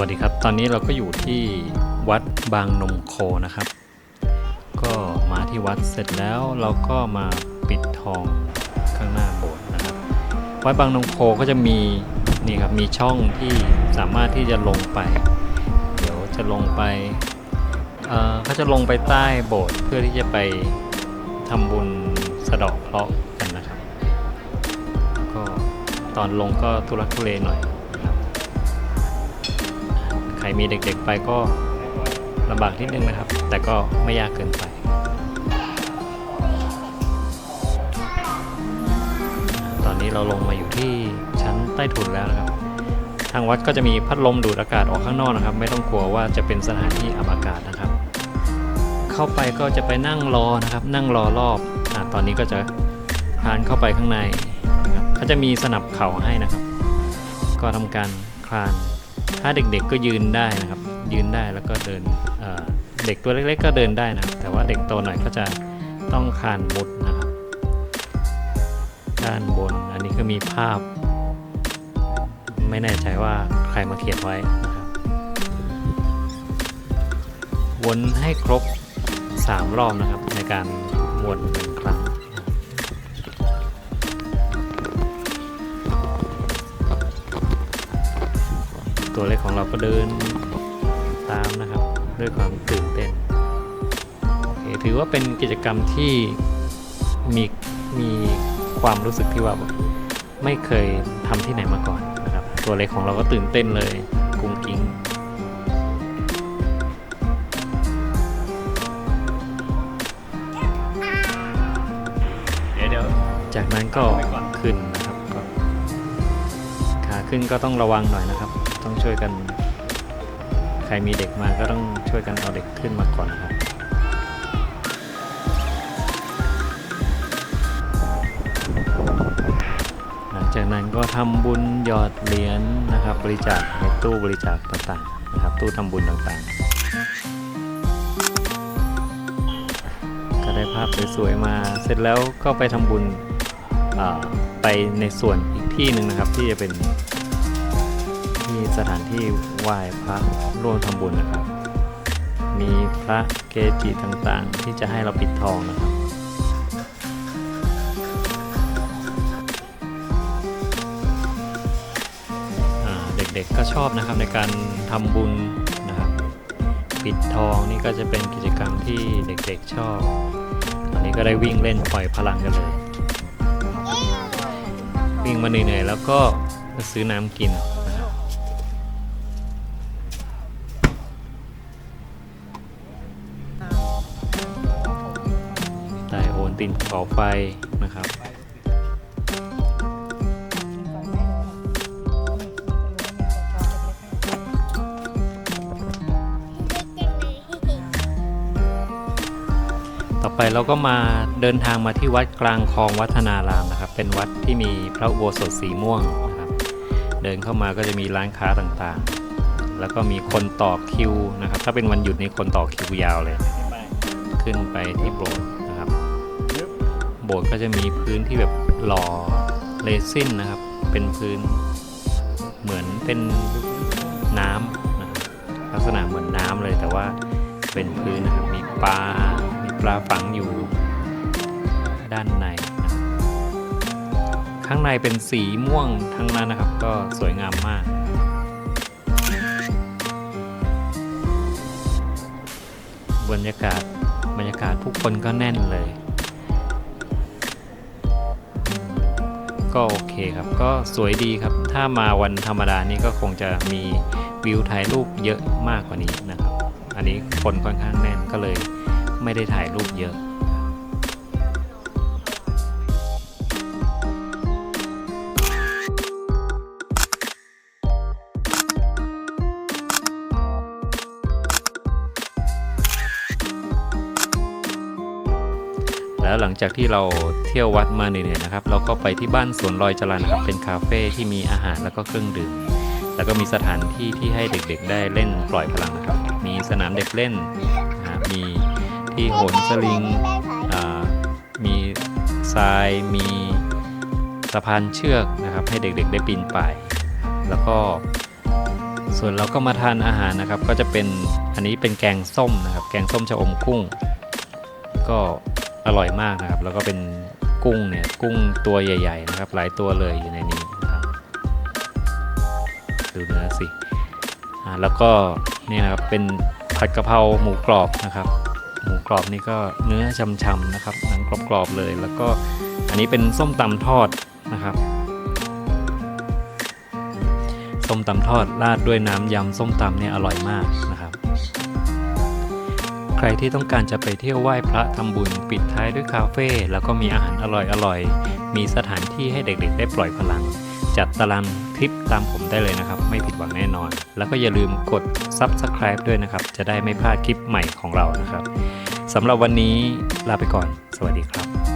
วัสดีครับ ตอนนี้เราก็อยู่ที่วัดบางนมโคนะครับ ก็มาที่วัดเสร็จแล้วเราก็มาปิดทองข้างหน้าโบสถ์นะครับ วัดบางนมโคก็จะมีนี่ครับมีช่องที่สามารถที่จะลงไป เดี๋ยวจะลงไปเอ่อเขาจะลงไปใต้โบสถ์เพื่อที่จะไปทำบุญสะเดาะเคราะห์กันนะครับ ก็ตอนลงก็ทุรักทุเลหน่อย ใครมีเด็กๆไปก็ลำบากนิดนึงนะครับ แต่ก็ไม่ยากเกินไป ตอนนี้เราลงมาอยู่ที่ชั้นใต้ถุนแล้วนะครับ ทางวัดก็จะมีพัดลมดูดอากาศออกข้างนอกนะครับ ไม่ต้องกลัวว่าจะเป็นสถานที่อับอากาศนะครับ เข้าไปก็จะไปนั่งรอนะครับ นั่งรอรอบอตอนนี้ก็จะทานเข้าไปข้างในเขาจะมีสนับเข่าให้นะครับ ก็ทำการคลาน ถ้าเด็กๆก็ยืนได้นะครับ ยืนได้แล้วก็เดินเเด็กตัวเล็กๆ ก็เดินได้นะแต่ว่าเด็กโตหน่อยก็จะต้องคานมุดนะครับด้านบนอันนี้ก็มีภาพ ไม่แน่ใจว่าใครมาเขียนไว้นะครับวนให้ครบ 3 รอบนะครับในการวนหนึ่งครั้ง ตัวเล็กของเราก็เดินตามนะครับ ด้วยความตื่นเต้นโอเคถือว่าเป็นกิจกรรมที่มีมีความรู้สึกที่ว่าแบบไม่เคยทำที่ไหนมาก่อนนะครับ ตัวเล็กของเราก็ตื่นเต้นเลยกุ้งกิ้งเดี๋ยวเดี๋ยวจากนั้นก็ขึ้นนะครับก็ขาขึ้นก็ต้องระวังหน่อยนะครับ ต้องช่วยกัน ใครมีเด็กมาก็ต้องช่วยกันเอาเด็กขึ้นมาก่อนนะครับหลังจากนั้นก็ทำบุญหยอดเหรียญนะครับ บริจาคในตู้บริจาคต่างๆนะครับ ตู้ทำบุญต่างๆ ก็ได้ภาพสวยๆมาเสร็จแล้วก็ไปทำบุญไปในส่วนอีกที่หนึ่งนะครับที่จะเป็น สถานที่ไหว้พระร่วมทำบุญนะครับ มีพระเกจิต่างๆ ที่จะให้เราปิดทองนะครับเด็กๆก็ชอบนะครับในการทำบุญนะครับปิดทองนี่ก็จะเป็นกิจกรรมที่เด็กๆชอบตอนนี้ก็ได้วิ่งเล่นปล่อยพลังกันเลย วิ่งมาเหนื่อยๆแล้วก็มาซื้อน้ำกิน นะครับได้โอนตินเสาไฟนะครับ ต่อไปเราก็มาเดินทางมาที่วัดกลางคลองวัฒนารามนะครับ เป็นวัดที่มีพระอุโบสถสีม่วงนะครับ เดินเข้ามาก็จะมีร้านค้าต่างๆ แล้วก็มีคนต่อคิวนะครับ ถ้าเป็นวันหยุดนี่คนต่อคิวยาวเลย ขึ้นไปที่โบสถ์ โบสถ์ก็จะมีพื้นที่แบบหล่อเรซินนะครับ เป็นพื้นเหมือนเป็นน้ำนะลักษณะเหมือนน้ำเลยแต่ว่าเป็นพื้นนะครับมีปลา มีปลาฝังอยู่ด้านในนะข้างในเป็นสีม่วงทั้งนั้นนะครับ ก็สวยงามมากบรรยากาศบรรยากาศผู้คนก็แน่นเลย ก็โอเคครับ ก็สวยดีครับ ถ้ามาวันธรรมดานี่ก็คงจะมีวิวถ่ายรูปเยอะมากกว่านี้นะครับ อันนี้คนค่อนข้างแน่นก็เลยไม่ได้ถ่ายรูปเยอะ แล้วหลังจากที่เราเที่ยววัดมาเหนื่อยๆนะครับ เราก็ไปที่บ้านสวนลอยจรันนะครับ เป็นคาเฟ่ที่มีอาหารแล้วก็เครื่องดื่ม แล้วก็มีสถานที่ที่ให้เด็กๆ ได้เล่นปล่อยพลังนะครับ มีสนามเด็กเล่น มีที่โหนสลิง มีทราย มีสะพานเชือกนะครับ ให้เด็กๆ ได้ปีนป่าย แล้วก็ส่วนเราก็มาทานอาหารนะครับ ก็จะเป็นอันนี้เป็นแกงส้มนะครับ แกงส้มชะอมกุ้ง ก็ อร่อยมากนะครับ แล้วก็เป็นกุ้งเนี่ยกุ้งตัวใหญ่ ๆ นะครับ หลายตัวเลยอยู่ในนี้นะครับดูเนื้อสิอ่าแล้วก็นี่นะครับเป็นผัดกะเพราหมูกรอบนะครับ หมูกรอบนี่ก็เนื้อช่ำๆนะครับหนังกรอบๆเลย แล้วก็อันนี้เป็นส้มตำทอดนะครับส้มตำทอดราดด้วยน้ำยำส้มตำเนี่ยอร่อยมากนะครับ ใครที่ต้องการจะไปเที่ยวไหว้พระทำบุญ ปิดท้ายด้วยคาเฟ่แล้วก็มีอาหารอร่อยๆ มีสถานที่ให้เด็กๆ ได้ปล่อยพลัง จัดตารางทริปตามผมได้เลยนะครับ ไม่ผิดหวังแน่นอน แล้วก็อย่าลืมกด Subscribe ด้วยนะครับ จะได้ไม่พลาดคลิปใหม่ของเรานะครับสำหรับวันนี้ลาไปก่อน สวัสดีครับ